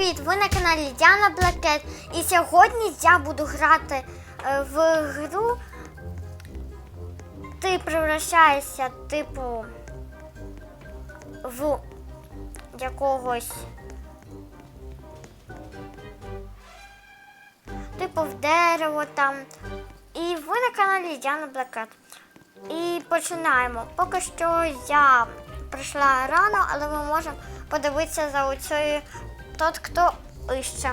привіт! Ви на каналі Діана Блакет. І сьогодні я буду грати е, в гру. Ти превращаєшся, типу, в якогось. Типу в дерево там. І ви на каналі Діана Блакет. І починаємо. Поки що я прийшла рано, але ми можемо подивитися за оцею тот, хто іще.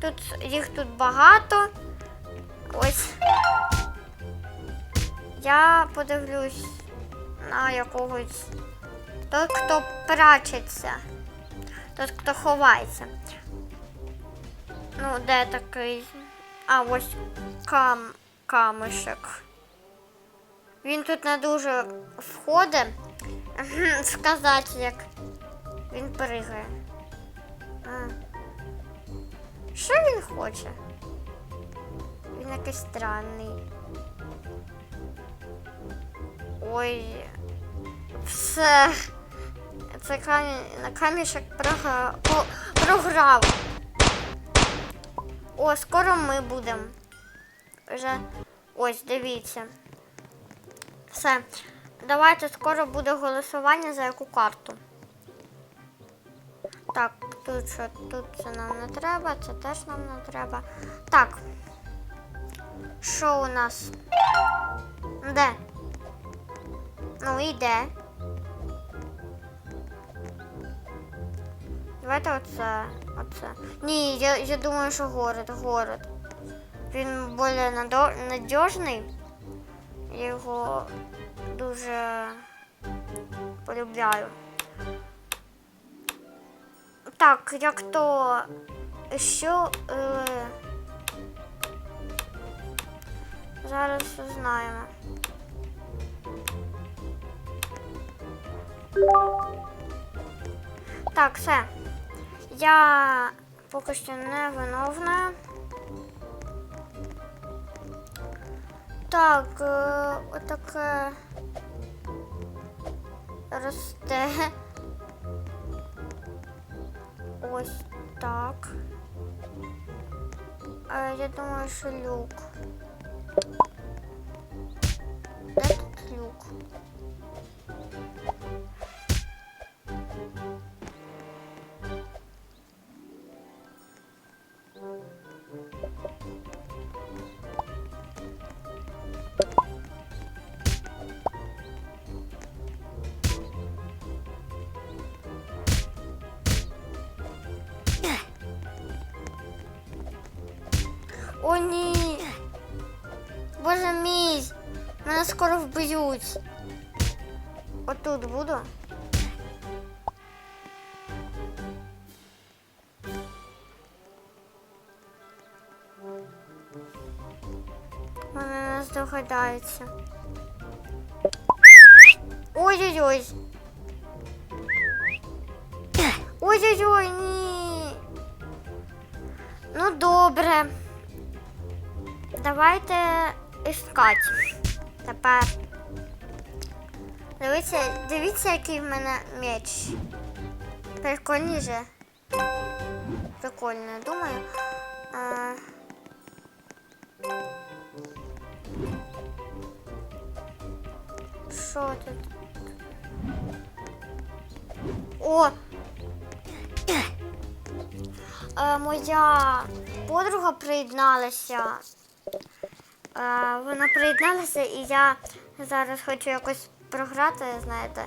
Тут їх тут багато. Ось. Я подивлюсь на якогось. Тот, хто прячеться. Тот, хто ховається. Ну, де такий? А, ось кам... камишек. Він тут не дуже входить. Сказати, як він пригає. А. Що він хоче? Він якийсь странний. Ой. Все. Це камінь, на камішек прога... О, програв. О, скоро ми будемо. Вже ось, дивіться. Все. Давайте скоро буде голосування за яку карту. Так, тут що, тут це нам не треба, це теж нам не треба. Так. Що у нас? Де? Ну і де? Давайте оце. Оце. Ні, я, я думаю, що город, город. Він більш надіжний. Я його дуже полюбляю. Так, як то що е, зараз знаємо. Так, все. Я поки що не виновна. Так, е, отаке росте. Ось так. Я думаю, що люк. Боже мій. Мене скоро вб'ють. Отут буду. Вони не здогадаються. Ой-ой-ой. Ой-ой-ой, ні. Ну добре. Давайте іскати. Тепер. Дивіться, дивіться, який в мене меч. Прикольний же. Прикольно, думаю. А... Що тут? О! Е, моя подруга приєдналася. Вона приєдналася і я зараз хочу якось програти, знаєте.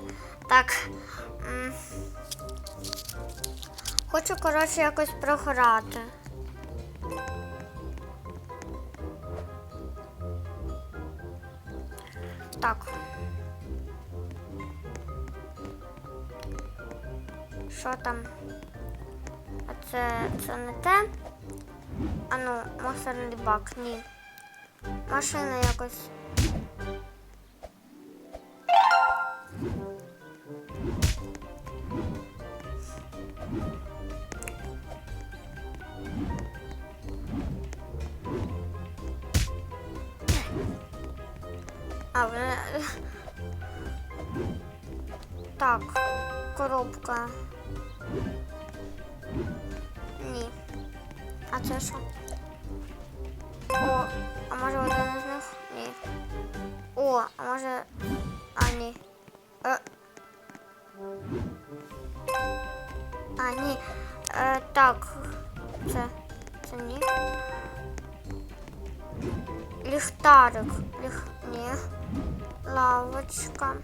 Так. Хочу, коротше, якось програти. Так. Що там? А це, це не те. А ну, мусорний бак, ні. Машина якось. А, вона... Так, коробка. А це що? О, а може один із них? Ні. О, а може. А, ні. Е. А, ні. Е, так. Це. Це ні. Ліхтарик. Ліх... Ні. Лавочка.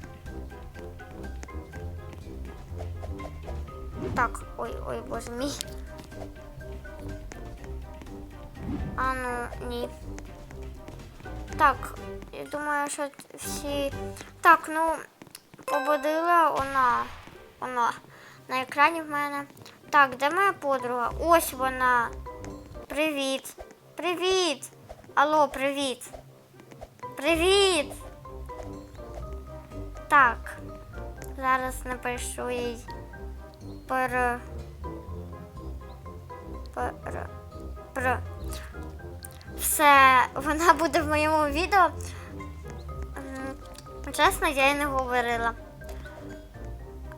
Так, ой, ой, боже мій. А ну, ні. Так, я думаю, що всі. Так, ну, побудила вона. Вона на екрані в мене. Так, де моя подруга? Ось вона. Привіт. Привіт. Алло, привіт. Привіт. Так. Зараз напишу їй пер. Пер. Пр. Все, вона буде в моєму відео. Чесно, я їй не говорила.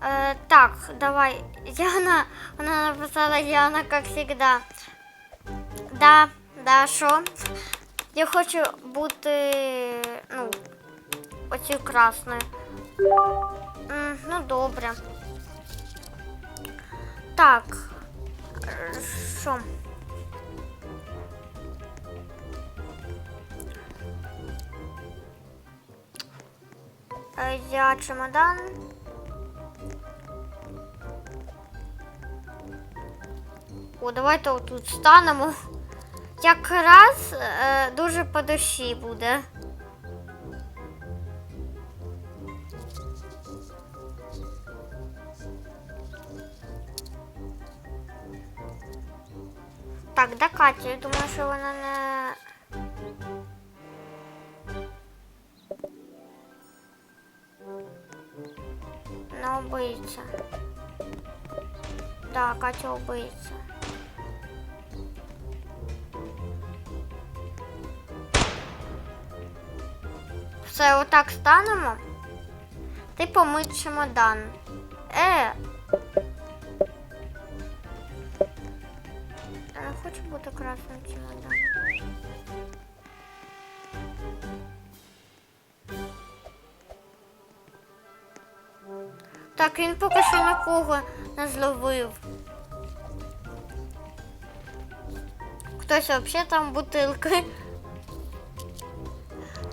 Е, так, давай. Яна, вона написала Яна, як завжди. Да, да, що? Я хочу бути, ну, оцю красною. Ну, добре. Так. е, Що? Я чемодан. О, давайте отут станемо. Якраз е, дуже по душі буде. Так, да Катя, я думаю, що вона не. Не убийця. Да, Катя убийця. Все, отак станемо. Ти помить чемодан. Е. Я не хочу бути красним чемоданом. Так, він поки що нікого не зловив. Хтось взагалі там бутилки.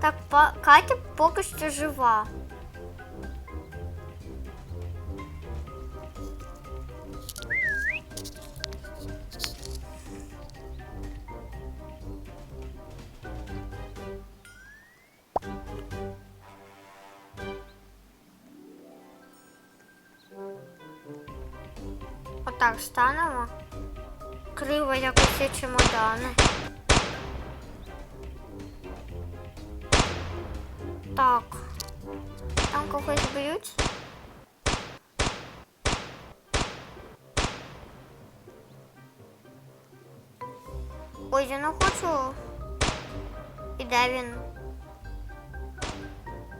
Так, Катя поки що жива. Отак станемо. Криво, як усі чемодани. Так. Там когось б'ють. Ой, я не хочу. І де він?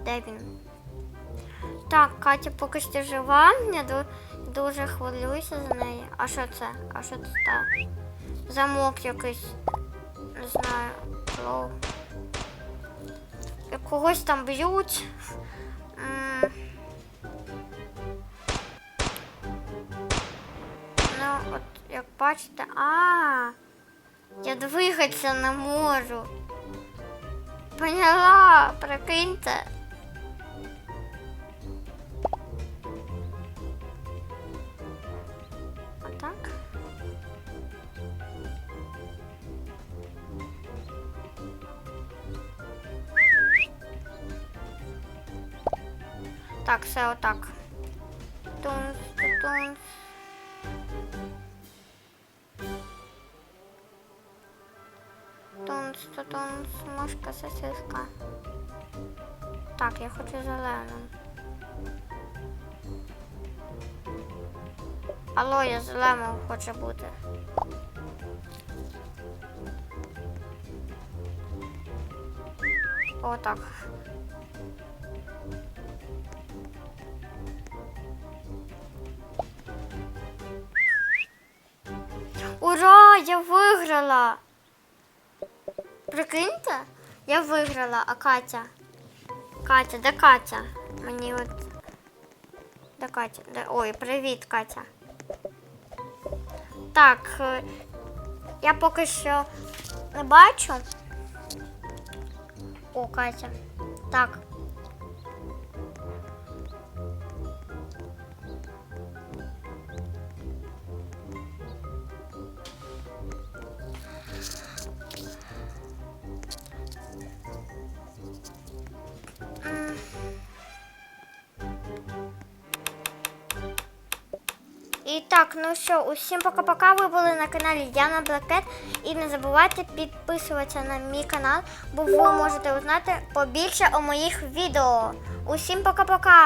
Де він? Так, Катя поки що жива. Я дуже хвилююся за неї. А що це? А що це так? Замок якийсь. Не знаю. Клоу. Як когось там б'ють. Ну, от як бачите, а я двигатися не можу. Поняла, прикиньте. Отак. Так, все отак. Тунс, тунс. Тунс, тунс, мошка, сосиска. Так, я хочу зелену. Алло, я зеленою хочу бути. Отак. Ура! я виграла. Прикиньте, я виграла, а Катя. Катя, де Катя? Мені от. Де Катя? Де... Ой, привіт, Катя. Так, е, я поки що не бачу. О, Катя. Так. І так, ну що, усім пока-пока. Ви були на каналі Яна Блакет. І не забувайте підписуватися на мій канал, бо ви можете узнати побільше о моїх відео. Усім пока-пока!